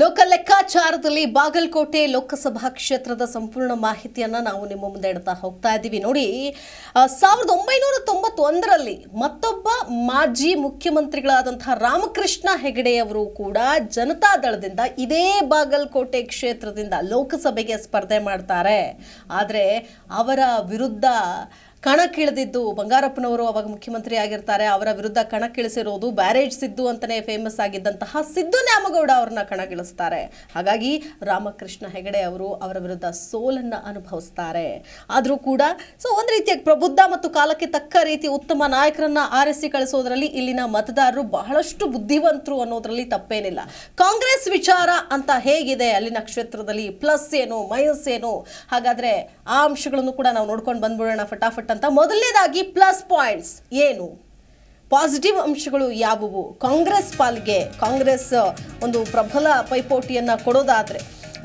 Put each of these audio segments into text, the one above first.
ಲೋಕ ಲೆಕ್ಕಾಚಾರದಲ್ಲಿ ಬಾಗಲಕೋಟೆ ಲೋಕಸಭಾ ಕ್ಷೇತ್ರದ ಸಂಪೂರ್ಣ ಮಾಹಿತಿಯನ್ನ ನಾವು ನಿಮ್ಮ ಮುಂದೆ ಇಡ್ತಾ ಹೋಗ್ತಾ ಇದ್ದೀವಿ. ನೋಡಿ ಸಾವಿರದ ಒಂಬೈನೂರ ತೊಂಬತ್ತೊಂದರಲ್ಲಿ ಮತ್ತೊಬ್ಬ ಮಾಜಿ ಮುಖ್ಯಮಂತ್ರಿಗಳಾದಂತಹ ರಾಮಕೃಷ್ಣ ಹೆಗಡೆಯವರು ಕೂಡ ಜನತಾ ದಳದಿಂದ ಇದೇ ಬಾಗಲಕೋಟೆ ಕ್ಷೇತ್ರದಿಂದ ಲೋಕಸಭೆಗೆ ಸ್ಪರ್ಧೆ ಮಾಡ್ತಾರೆ. ಆದರೆ ಅವರ ವಿರುದ್ಧ ಕಣಕ್ಕಿಳಿದಿದ್ದು ಬಂಗಾರಪ್ಪನವರು ಅವಾಗ ಮುಖ್ಯಮಂತ್ರಿ ಆಗಿರ್ತಾರೆ. ಅವರ ವಿರುದ್ಧ ಕಣಕ್ಕಿಳಿಸಿರೋದು ಬ್ಯಾರೇಜ್ ಸಿದ್ದು ಅಂತಲೇ ಫೇಮಸ್ ಆಗಿದ್ದಂತಹ ಸಿದ್ದು ನ್ಯಾಮಗೌಡ ಅವ್ರನ್ನ ಕಣಕ್ಕಿಳಿಸ್ತಾರೆ ಹಾಗಾಗಿ ರಾಮಕೃಷ್ಣ ಹೆಗಡೆ ಅವರು ಅವರ ವಿರುದ್ಧ ಸೋಲನ್ನ ಅನುಭವಿಸ್ತಾರೆ. ಆದರೂ ಕೂಡ ಸೊ ಒಂದು ರೀತಿಯಾಗಿ ಪ್ರಬುದ್ಧ ಮತ್ತು ಕಾಲಕ್ಕೆ ತಕ್ಕ ರೀತಿ ಉತ್ತಮ ನಾಯಕರನ್ನ ಆರಿಸಿ ಕಳಿಸೋದ್ರಲ್ಲಿ ಇಲ್ಲಿನ ಮತದಾರರು ಬಹಳಷ್ಟು ಬುದ್ಧಿವಂತರು ಅನ್ನೋದ್ರಲ್ಲಿ ತಪ್ಪೇನಿಲ್ಲ. ಕಾಂಗ್ರೆಸ್ ವಿಚಾರ ಅಂತ ಹೇಗಿದೆ ಅಲ್ಲಿನ ಕ್ಷೇತ್ರದಲ್ಲಿ. ಪ್ಲಸ್ ಏನು, ಮೈನಸ್ ಏನು? ಹಾಗಾದ್ರೆ ಆ ಅಂಶಗಳನ್ನು ಕೂಡ ನಾವು ನೋಡ್ಕೊಂಡು ಬಂದ್ಬಿಡೋಣ. ಫಟಾಫಟ್ ಅಂತ ಮೊದಲನೇದಾಗಿ ಪ್ಲಸ್ ಪಾಯಿಂಟ್ಸ್ ಏನು? ಪಾಸಿಟಿವ್ ಅಂಶಗಳು ಯಾವುವು? ಕಾಂಗ್ರೆಸ್ ಪಾಲ್ಗೆ ಕಾಂಗ್ರೆಸ್ ಒಂದು ಪ್ರಬಲ ಪೈಪೋಟಿಯನ್ನು ಕೊಡೋದಾದ್ರೆ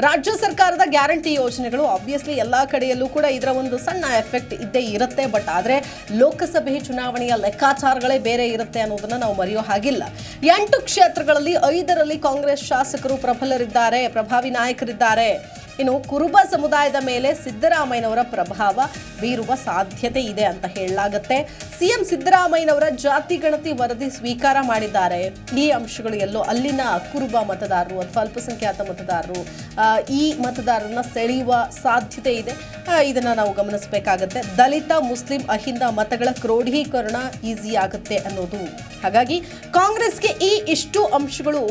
ರಾಜ್ಯ ಸರ್ಕಾರದ ಗ್ಯಾರಂಟಿ ಯೋಜನೆಗಳು ಆಬ್ವಿಯಸ್ಲಿ ಎಲ್ಲ ಕಡೆಯಲ್ಲೂ ಕೂಡ ಇದರ ಒಂದು ಸಣ್ಣ ಎಫೆಕ್ಟ್ ಇದ್ದೇ ಇರುತ್ತೆ. ಬಟ್ ಆದರೆ ಲೋಕಸಭೆ ಚುನಾವಣೆಯ ಲೆಕ್ಕಾಚಾರಗಳೇ ಬೇರೆ ಇರುತ್ತೆ ಅನ್ನೋದನ್ನು ನಾವು ಮರೆಯೋ ಹಾಗಿಲ್ಲ. ಎಂಟು ಕ್ಷೇತ್ರಗಳಲ್ಲಿ ಐದರಲ್ಲಿ ಕಾಂಗ್ರೆಸ್ ಶಾಸಕರು ಪ್ರಬಲರಿದ್ದಾರೆ, ಪ್ರಭಾವಿ ನಾಯಕರಿದ್ದಾರೆ. ಇನ್ನು ಕುರುಬ ಸಮುದಾಯದ ಮೇಲೆ ಸಿದ್ದರಾಮಯ್ಯನವರ ಪ್ರಭಾವ ಬೀರುವ ಸಾಧ್ಯತೆ ಇದೆ ಅಂತ ಹೇಳಲಾಗುತ್ತೆ. ಸಿಎಂ ಸಿದ್ದರಾಮಯ್ಯನವರ ಜಾತಿ ಗಣತಿ ವರದಿ ಸ್ವೀಕಾರ ಮಾಡಿದ್ದಾರೆ. ಈ ಅಂಶಗಳು ಎಲ್ಲೋ ಅಲ್ಲಿನ ಕುರುಬ ಮತದಾರರು ಅಥವಾ ಅಲ್ಪಸಂಖ್ಯಾತ ಮತದಾರರು ಈ ಮತದಾರರನ್ನ ಸೆಳೆಯುವ ಸಾಧ್ಯತೆ ಇದೆ. ಇದನ್ನು ನಾವು ಗಮನಿಸಬೇಕಾಗತ್ತೆ. ದಲಿತ, ಮುಸ್ಲಿಂ, ಅಹಿಂದ ಮತಗಳ ಕ್ರೋಢೀಕರಣ ಈಸಿ ಆಗುತ್ತೆ ಅನ್ನೋದು. ಹಾಗಾಗಿ ಕಾಂಗ್ರೆಸ್ಗೆ ಈ ಇಷ್ಟು ಅಂಶಗಳು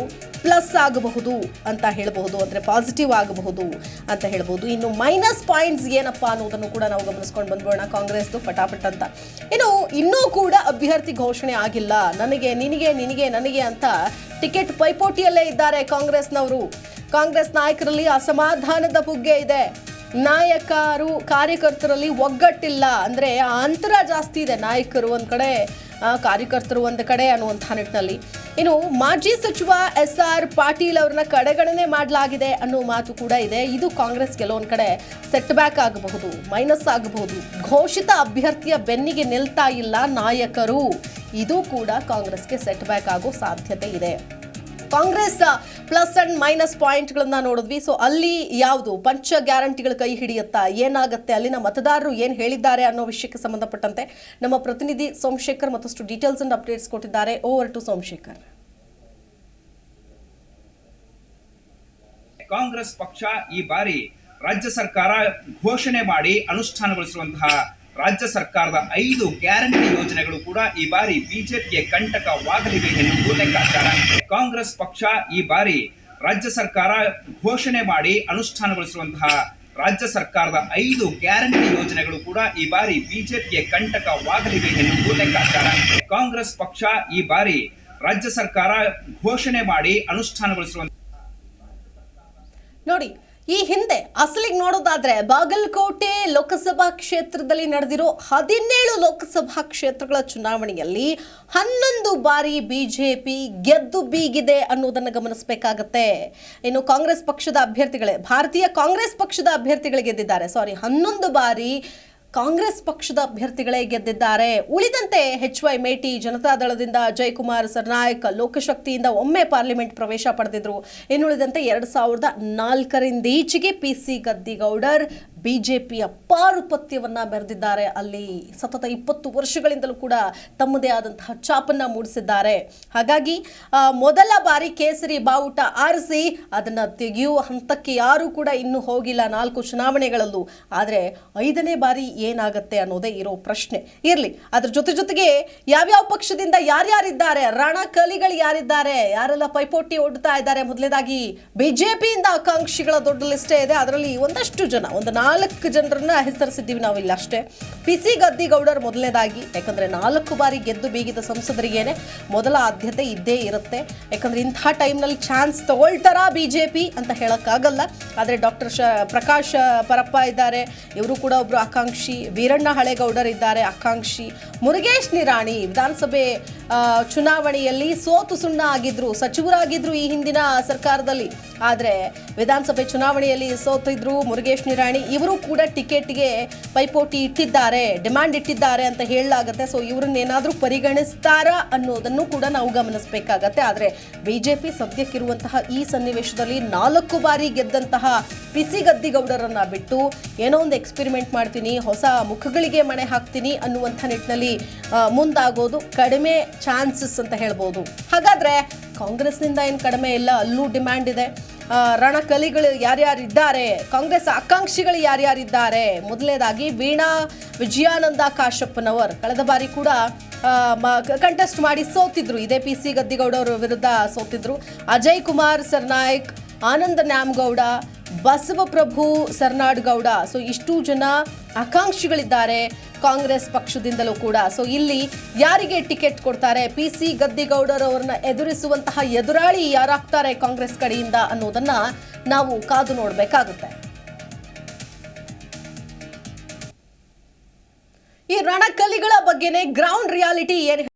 ಪ್ಲಸ್ ಆಗಬಹುದು ಅಂತ ಹೇಳಬಹುದು, ಅಂದರೆ ಪಾಸಿಟಿವ್ ಆಗಬಹುದು ಅಂತ ಹೇಳ್ಬೋದು ಇನ್ನು ಮೈನಸ್ ಪಾಯಿಂಟ್ಸ್ ಏನಪ್ಪ ಅನ್ನೋದನ್ನು ಕೂಡ ನಾವು ಗಮನಿಸ್ಕೊಂಡು ಬಂದ್ಬೋಣ ಕಾಂಗ್ರೆಸ್ದು ಫಟಾಫಟ್ ಅಂತ. ಇನ್ನು ಇನ್ನೂ ಕೂಡ ಅಭ್ಯರ್ಥಿ ಘೋಷಣೆ ಆಗಿಲ್ಲ. ನನಗೆ, ನಿನಗೆ ನಿನಗೆ, ನನಗೆ ಅಂತ ಟಿಕೆಟ್ ಪೈಪೋಟಿಯಲ್ಲೇ ಇದ್ದಾರೆ ಕಾಂಗ್ರೆಸ್ನವರು. ಕಾಂಗ್ರೆಸ್ ನಾಯಕರಲ್ಲಿ ಅಸಮಾಧಾನದ ಬುಗ್ಗೆ ಇದೆ. ನಾಯಕರು, ಕಾರ್ಯಕರ್ತರಲ್ಲಿ ಒಗ್ಗಟ್ಟಿಲ್ಲ. ಅಂದರೆ ಅಂತರ ಜಾಸ್ತಿ ಇದೆ ನಾಯಕರು ಒಂದು ಕಡೆ ಕಾರ್ಯಕರ್ತರು ಒಂದು ಕಡೆ ಅನ್ನುವಂಥ ನಿಟ್ಟಿನಲ್ಲಿ. ಇನ್ನು ಮಾಜಿ ಸಚಿವ ಎಸ್ ಆರ್ ಪಾಟೀಲ್ ಅವ್ರನ್ನ ಕಡೆಗಣನೆ ಮಾಡಲಾಗಿದೆ ಅನ್ನೋ ಮಾತು ಕೂಡ ಇದೆ. ಇದು ಕಾಂಗ್ರೆಸ್ ಕೆಲವೊಂದು ಕಡೆ ಸೆಟ್ ಬ್ಯಾಕ್ ಆಗಬಹುದು ಮೈನಸ್ ಆಗಬಹುದು. ಘೋಷಿತ ಅಭ್ಯರ್ಥಿಯ ಬೆನ್ನಿಗೆ ನಿಲ್ತಾ ಇಲ್ಲ ನಾಯಕರು. ಇದು ಕೂಡ ಕಾಂಗ್ರೆಸ್ಗೆ ಸೆಟ್ ಬ್ಯಾಕ್ ಆಗೋ ಸಾಧ್ಯತೆ ಇದೆ. ಕಾಂಗ್ರೆಸ್ ಪ್ಲಸ್ ಅಂಡ್ ಮೈನಸ್ ಪಾಯಿಂಟ್ಗಳನ್ನ ನೋಡಿದ್ವಿ. ಸೊ ಅಲ್ಲಿ ಯಾವುದು ಪಂಚ ಗ್ಯಾರಂಟಿಗಳು ಕೈ ಹಿಡಿಯುತ್ತಾ, ಏನಾಗುತ್ತೆ, ಅಲ್ಲಿನ ಮತದಾರರು ಏನು ಹೇಳಿದ್ದಾರೆ ಅನ್ನೋ ವಿಷಯಕ್ಕೆ ಸಂಬಂಧಪಟ್ಟಂತೆ ನಮ್ಮ ಪ್ರತಿನಿಧಿ ಸೋಮಶೇಖರ್ ಮತ್ತಷ್ಟು ಡೀಟೇಲ್ಸ್ ಅಂಡ್ ಅಪ್ಡೇಟ್ಸ್ ಕೊಟ್ಟಿದ್ದಾರೆ. Over to Somashekhar. ಕಾಂಗ್ರೆಸ್ ಪಕ್ಷ ಈ ಬಾರಿ ರಾಜ್ಯ ಸರ್ಕಾರ ಘೋಷಣೆ ಮಾಡಿ ಅನುಷ್ಠಾನಗೊಳಿಸಿರುವಂತಹ ರಾಜ್ಯ ಸರ್ಕಾರದ ಐದು ಗ್ಯಾರಂಟಿ ಯೋಜನೆಗಳು ಕೂಡ ಈ ಬಾರಿ ಬಿಜೆಪಿಗೆ ಕಂಟಕವಾಗಲಿವೆ ಎನ್ನುವುದು ಲೆಕ್ಕಾಚಾರ ಕಾಂಗ್ರೆಸ್ ಪಕ್ಷ ಈ ಬಾರಿ ರಾಜ್ಯ ಸರ್ಕಾರ ಘೋಷಣೆ ಮಾಡಿ ಅನುಷ್ಠಾನಗೊಳಿಸಿರುವಂತಹ ರಾಜ್ಯ ಸರ್ಕಾರದ ಐದು ಗ್ಯಾರಂಟಿ ಯೋಜನೆಗಳು ಕೂಡ ಈ ಬಾರಿ ಬಿಜೆಪಿಗೆ ಕಂಟಕವಾಗಲಿವೆ ಎನ್ನುವುದು ಲೆಕ್ಕಾಚಾರ ಕಾಂಗ್ರೆಸ್ ಪಕ್ಷ ಈ ಬಾರಿ ರಾಜ್ಯ ಸರ್ಕಾರ ಘೋಷಣೆ ಮಾಡಿ ಅನುಷ್ಠಾನಗೊಳಿಸಿರುವಂತಹ ನೋಡಿ ಈ ಹಿಂದೆ ಅಸಲಿಗೆ ನೋಡೋದಾದ್ರೆ ಬಾಗಲಕೋಟೆ ಲೋಕಸಭಾ ಕ್ಷೇತ್ರದಲ್ಲಿ ನಡೆದಿರೋ ಹದಿನೇಳು ಲೋಕಸಭಾ ಕ್ಷೇತ್ರಗಳ ಚುನಾವಣೆಯಲ್ಲಿ ಹನ್ನೊಂದು ಬಾರಿ ಬಿಜೆಪಿ ಗೆದ್ದು ಬೀಗಿದೆ ಅನ್ನೋದನ್ನು ಗಮನಿಸಬೇಕಾಗತ್ತೆ. ಇನ್ನು ಕಾಂಗ್ರೆಸ್ ಪಕ್ಷದ ಅಭ್ಯರ್ಥಿಗಳೇ, ಭಾರತೀಯ ಕಾಂಗ್ರೆಸ್ ಪಕ್ಷದ ಅಭ್ಯರ್ಥಿಗಳು ಗೆದ್ದಿದ್ದಾರೆ. ಸಾರಿ ಹನ್ನೊಂದು ಬಾರಿ ಕಾಂಗ್ರೆಸ್ ಪಕ್ಷದ ಅಭ್ಯರ್ಥಿಗಳೇ ಗೆದ್ದಿದ್ದಾರೆ. ಉಳಿದಂತೆ ಎಚ್ ವೈ ಮೇಟಿ ಜನತಾದಳದಿಂದ ಜಯಕುಮಾರ್ ಸರ್ನಾಯಕ್ ಲೋಕಶಕ್ತಿಯಿಂದ ಒಮ್ಮೆ ಪಾರ್ಲಿಮೆಂಟ್ ಪ್ರವೇಶ ಪಡೆದಿದ್ರು. ಇನ್ನುಳಿದಂತೆ ಎರಡು ಸಾವಿರದ ನಾಲ್ಕರಿಂದ ಈಚೆಗೆ ಪಿ ಸಿ ಗದ್ದಿಗೌಡರ್ ಬಿಜೆಪಿಯ ಪಾರುಪತ್ಯವನ್ನು ಬೆರೆದಿದ್ದಾರೆ ಅಲ್ಲಿ ಸತತ ಇಪ್ಪತ್ತು ವರ್ಷಗಳಿಂದಲೂ ಕೂಡ ತಮ್ಮದೇ ಆದಂತಹ ಚಾಪನ್ನು ಮೂಡಿಸಿದ್ದಾರೆ. ಹಾಗಾಗಿ ಮೊದಲ ಬಾರಿ ಕೇಸರಿ ಬಾವುಟ ಆರಿಸಿ ಅದನ್ನ ತೆಗೆಯುವ ಹಂತಕ್ಕೆ ಯಾರೂ ಕೂಡ ಇನ್ನೂ ಹೋಗಿಲ್ಲ ನಾಲ್ಕು ಚುನಾವಣೆಗಳಲ್ಲೂ. ಆದರೆ ಐದನೇ ಬಾರಿ ಏನಾಗುತ್ತೆ ಅನ್ನೋದೇ ಇರೋ ಪ್ರಶ್ನೆ. ಇರಲಿ, ಅದ್ರ ಜೊತೆ ಜೊತೆಗೆ ಯಾವ್ಯಾವ ಪಕ್ಷದಿಂದ ಯಾರ್ಯಾರಿದ್ದಾರೆ ರಣಕಲಿಗಳು ಯಾರಿದ್ದಾರೆ, ಯಾರೆಲ್ಲ ಪೈಪೋಟಿ ಒಡ್ತಾ ಇದ್ದಾರೆ ಮೊದಲನೇದಾಗಿ ಬಿಜೆಪಿಯಿಂದ ಆಕಾಂಕ್ಷಿಗಳ ದೊಡ್ಡ ಲಿಸ್ಟೇ ಇದೆ. ಅದರಲ್ಲಿ ಒಂದಷ್ಟು ಜನ, ಒಂದು ನಾಲ್ಕು ಜನರನ್ನ ಹೆಸರಿಸಿದ್ದೀವಿ ನಾವು ಇಲ್ಲಿ ಅಷ್ಟೇ. ಪಿ ಸಿ ಗದ್ದಿಗೌಡರ್ ಮೊದಲನೇದಾಗಿ, ಯಾಕಂದ್ರೆ ನಾಲ್ಕು ಬಾರಿ ಗೆದ್ದು ಬೀಗಿದ ಸಂಸದರಿಗೇನೆ ಮೊದಲ ಆದ್ಯತೆ ಇದ್ದೇ ಇರುತ್ತೆ. ಯಾಕಂದ್ರೆ ಇಂಥ ಟೈಮ್ನಲ್ಲಿ ಚಾನ್ಸ್ ತಗೊಳ್ತಾರ ಬಿಜೆಪಿ ಅಂತ ಹೇಳೋಕ್ಕಾಗಲ್ಲ. ಆದರೆ ಡಾಕ್ಟರ್ ಶ, ಪ್ರಕಾಶ್ ಪರಪ್ಪ ಇದ್ದಾರೆ, ಇವರು ಕೂಡ ಒಬ್ಬರು ಆಕಾಂಕ್ಷಿ, ವೀರಣ್ಣ ಹಳೇಗೌಡರ್ ಇದ್ದಾರೆ ಆಕಾಂಕ್ಷಿ, ಮುರುಗೇಶ್ ನಿರಾಣಿ, ವಿಧಾನಸಭೆ ಚುನಾವಣೆಯಲ್ಲಿ ಸೋತು ಸುಣ್ಣ ಆಗಿದ್ರು, ಸಚಿವರಾಗಿದ್ರು ಈ ಹಿಂದಿನ ಸರ್ಕಾರದಲ್ಲಿ. ಆದರೆ ವಿಧಾನಸಭೆ ಚುನಾವಣೆಯಲ್ಲಿ ಸೋತಿದ್ರು ಮುರುಗೇಶ್ ನಿರಾಣಿ. ಇವರು ಕೂಡ ಟಿಕೆಟ್ಗೆ ಪೈಪೋಟಿ ಇಟ್ಟಿದ್ದಾರೆ, ಡಿಮ್ಯಾಂಡ್ ಇಟ್ಟಿದ್ದಾರೆ ಅಂತ ಹೇಳಲಾಗತ್ತೆ. ಸೊ ಇವ್ರನ್ನೇನಾದ್ರೂ ಪರಿಗಣಿಸ್ತಾರಾ ಅನ್ನೋದನ್ನು ಕೂಡ ನಾವು ಗಮನಿಸಬೇಕಾಗತ್ತೆ. ಆದರೆ ಬಿಜೆಪಿ ಸದ್ಯಕ್ಕಿರುವಂತಹ ಈ ಸನ್ನಿವೇಶದಲ್ಲಿ ನಾಲ್ಕು ಬಾರಿ ಗೆದ್ದಂತಹ ಗದ್ದಿಗೌಡರನ್ನ ಬಿಟ್ಟು ಏನೋ ಒಂದು ಎಕ್ಸ್ಪೆರಿಮೆಂಟ್ ಮಾಡ್ತೀನಿ, ಹೊಸ ಮುಖಗಳಿಗೆ ಮಣೆ ಹಾಕ್ತೀನಿ ಅನ್ನುವಂಥ ನಿಟ್ಟಿನಲ್ಲಿ ಮುಂದಾಗೋದು ಕಡಿಮೆ ಚಾನ್ಸಸ್ ಅಂತ ಹೇಳ್ಬೋದು. ಹಾಗಾದ್ರೆ ಕಾಂಗ್ರೆಸ್ನಿಂದ ಏನು ಕಡಿಮೆ ಇಲ್ಲ, ಅಲ್ಲೂ ಡಿಮ್ಯಾಂಡ್ ಇದೆ. ರಣಕಲಿಗಳು ಯಾರ್ಯಾರಿದ್ದಾರೆ, ಕಾಂಗ್ರೆಸ್ ಆಕಾಂಕ್ಷಿಗಳು ಯಾರ್ಯಾರಿದ್ದಾರೆ? ಮೊದಲನೇದಾಗಿ ವೀಣಾ ವಿಜಯಾನಂದ ಕಾಶಪ್ಪನವರ್ ಕಳೆದ ಬಾರಿ ಕೂಡ ಕಂಟೆಸ್ಟ್ ಮಾಡಿ ಸೋತಿದ್ರು. ಇದೇ ಪಿ ಸಿ ಗದ್ದಿಗೌಡರ ವಿರುದ್ಧ ಸೋತಿದ್ರು. ಅಜಯ್ ಕುಮಾರ್ ಸರ್ನಾಯಕ್, ಆನಂದ ನ್ಯಾಮಗೌಡ ಬಸವಪ್ರಭು ಸರ್ನಾಡ್ಗೌಡ. ಸೊ ಇಷ್ಟು ಜನ ಆಕಾಂಕ್ಷಿಗಳಿದ್ದಾರೆ ಕಾಂಗ್ರೆಸ್ ಪಕ್ಷದಿಂದಲೂ ಕೂಡ. ಸೊ ಇಲ್ಲಿ ಯಾರಿಗೆ ಟಿಕೆಟ್ ಕೊಡ್ತಾರೆ? ಪಿ ಸಿ ಗದ್ದಿಗೌಡರವ್ರನ್ನ ಎದುರಿಸುವಂತಹ ಎದುರಾಳಿ ಯಾರಾಗ್ತಾರೆ ಕಾಂಗ್ರೆಸ್ ಕಡೆಯಿಂದ ಅನ್ನೋದನ್ನ ನಾವು ಕಾದು ನೋಡಬೇಕಾಗುತ್ತೆ. ಈ ರಣಕಲಿಗಳ ಬಗ್ಗೆನೇ ಗ್ರೌಂಡ್ ರಿಯಾಲಿಟಿ ಏನು